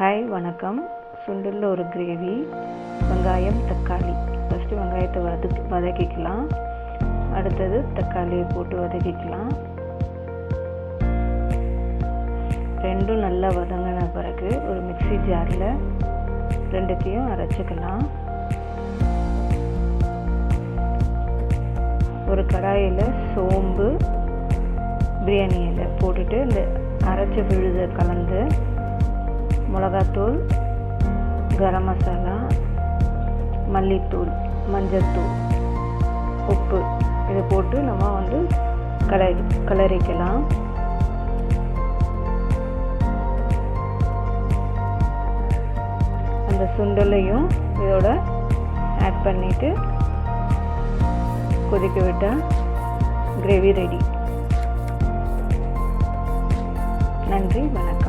Hi வணக்கம். சுண்டலில் ஒரு gravy வெங்காயம் தக்காளி. ஃபஸ்ட்டு வெங்காயத்தை வதக்கு வதக்கிக்கலாம். அடுத்தது தக்காளியை போட்டு வதக்கிக்கலாம். ரெண்டும் நல்லா வதங்கின பிறகு ஒரு மிக்ஸி ஜாரில் ரெண்டுத்தையும் அரைச்சிக்கலாம். ஒரு கடாயில் சோம்பு பிரியாணி இலை போட்டுட்டு இந்த அரைச்ச விழுதை கலந்து மிளகாத்தூள் கரம் மசாலா மல்லித்தூள் மஞ்சள்தூள் உப்பு. இதை போட்டு நம்ம வந்து கலரி கலரிக்கலாம். அந்த சுண்டலையும் இதோட ஆட் பண்ணிவிட்டு கொதிக்க விட்டால் கிரேவி ரெடி நன்றி வணக்கம்.